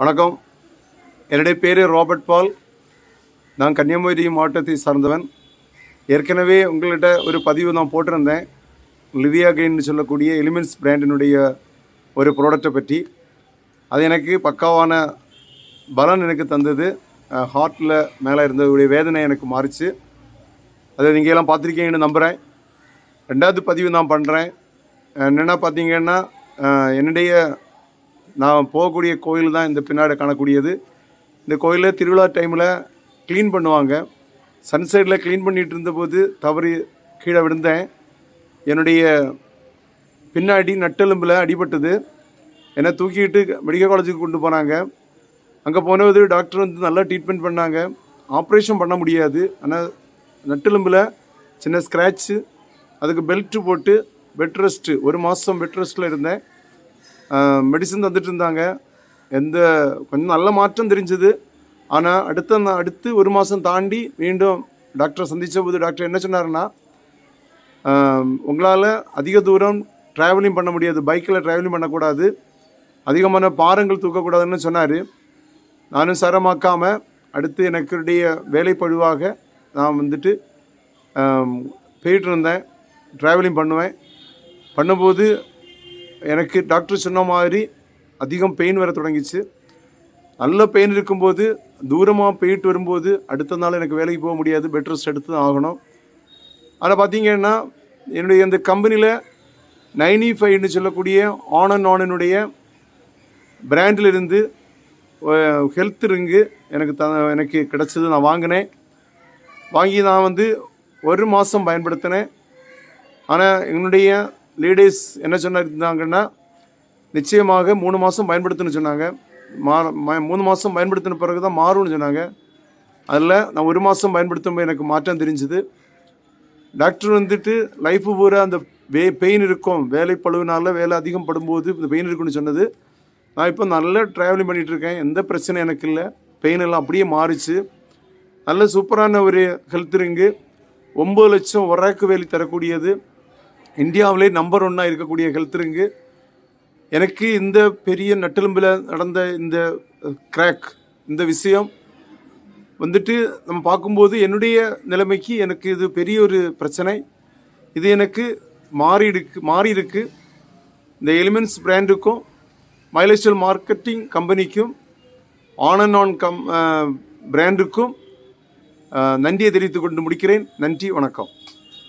வணக்கம். என்னுடைய பேர் ராபர்ட் பால். நான் கன்னியாகுமரி மாவட்டத்தை சார்ந்தவன். ஏற்கனவே உங்கள்கிட்ட ஒரு பதிவு நான் போட்டிருந்தேன். லிவியா கெயின்னு சொல்லக்கூடிய எலிமெண்ட்ஸ் பிராண்டினுடைய ஒரு ப்ராடக்டை பற்றி. அது எனக்கு பக்காவான பலன் எனக்கு தந்தது. ஹார்ட்டில் மேலே இருந்ததுடைய வேதனை எனக்கு மாறிச்சு. அதை நீங்கள் எல்லாம் பார்த்துருக்கீங்கன்னு நம்புகிறேன் ரெண்டாவது பதிவு நான் பண்ணுறேன் என்னென்னா பார்த்தீங்கன்னா என்னுடைய நான் போகக்கூடிய கோயில் தான் இந்த பின்னாடி காணக்கூடியது. இந்த கோயிலில் திருவிழா டைமில் க்ளீன் பண்ணுவாங்க. சன்சைடில் க்ளீன் பண்ணிகிட்டு இருந்தபோது தவறி கீழே விழுந்தேன். என்னுடைய பின்னாடி நட்டெலும்பில் அடிபட்டது. என்னை தூக்கிட்டு மெடிக்கல் காலேஜுக்கு கொண்டு போனாங்க. அங்கே போனது டாக்டர் வந்து நல்லா ட்ரீட்மெண்ட் பண்ணாங்க. ஆப்ரேஷன் பண்ண முடியாது. ஆனால் நட்டெலும்பில் சின்ன ஸ்க்ராட்சு அதுக்கு பெல்ட்டு போட்டு பெட் ரெஸ்ட்டு ஒரு மாதம் பெட் ரெஸ்ட்டில் இருந்தேன். மெடிசன் தந்துட்டு இருந்தாங்க. எந்த கொஞ்சம் நல்ல மாற்றம் தெரிஞ்சது. ஆனால் அடுத்த நா- அடுத்து ஒரு மாதம் தாண்டி மீண்டும் டாக்டரை சந்தித்த போது டாக்டர் என்ன சொன்னாருன்னா உங்களால் அதிக தூரம் ட்ராவலிங் பண்ண முடியாது. பைக்கில் ட்ராவலிங் பண்ணக்கூடாது. அதிகமான பாரங்கள் தூக்கக்கூடாதுன்னு சொன்னார். நானும் சரமாக்காமல் அடுத்து எனக்குடைய வேலைப்பழுவாக நான் வந்துட்டு போயிட்டு இருந்தேன். ட்ராவலிங் பண்ணுவேன். பண்ணும்போது எனக்கு டாக்டர் சொன்ன மாதிரி அதிகம் பெயின் வர தொடங்கிச்சு. நல்ல பெயின் இருக்கும்போது தூரமாக போயிட்டு வரும்போது அடுத்த நாள் எனக்கு வேலைக்கு போக முடியாது. பெட் ரெஸ்ட் எடுத்து தான் ஆகணும். ஆனால் பார்த்தீங்கன்னா என்னுடைய அந்த கம்பெனியில் நைனி ஃபைவ்னு சொல்லக்கூடிய ஆன் அண்ட் ஆனனுடைய பிராண்டில் இருந்து ஹெல்த் ரிங்கு எனக்கு த எனக்கு கிடச்சது. நான் வாங்கினேன். வாங்கி நான் வந்து ஒரு மாதம் பயன்படுத்தினேன். ஆனால் என்னுடைய லேடிஸ் என்ன சொன்னாங்கன்னா நிச்சயமாக மூணு மாதம் பயன்படுத்தணும்னு சொன்னாங்க. மா ம- மூணு மாதம் பயன்படுத்தின பிறகு தான் மாறும்னு சொன்னாங்க. அதில் நான் ஒரு மாதம் பயன்படுத்தும் போது எனக்கு மாற்றம் தெரிஞ்சுது. டாக்டர் வந்துட்டு லைஃப் பூரா அந்த வே பெயின் இருக்கும். வேலை பழுவினால வேலை அதிகம் படும்போது இந்த பெயின் இருக்குன்னு சொன்னது. நான் இப்போ நல்ல ட்ராவலிங் பண்ணிகிட்டு இருக்கேன் எந்த பிரச்சனையும் எனக்கு இல்லை. பெயின் எல்லாம் அப்படியே மாறிச்சு. நல்ல சூப்பரான ஒரு ஹெல்த் ரிங்கு. ஒம்பது லட்சம் ஒராக்கு வேலி தரக்கூடியது. இந்தியாவிலே நம்பர் ஒன்னாக இருக்கக்கூடிய ஹெல்த் ரிங்கு எனக்கு இந்த பெரிய நட்டெலும்பில் நடந்த இந்த கிராக் இந்த விஷயம் வந்துட்டு நம்ம பார்க்கும்போது என்னுடைய நிலைமைக்கு எனக்கு இது பெரிய ஒரு பிரச்சனை. இது எனக்கு மாறி இருக்கு மாறி இருக்கு இந்த எலிமெண்ட்ஸ் பிராண்டுக்கும் மைலேஜல் மார்க்கெட்டிங் கம்பெனிக்கும் ஆன் அண்ட் ஆன் கம் பிராண்டுக்கும் நன்றியை தெரிவித்துக் கொண்டு முடிக்கிறேன். நன்றி வணக்கம்.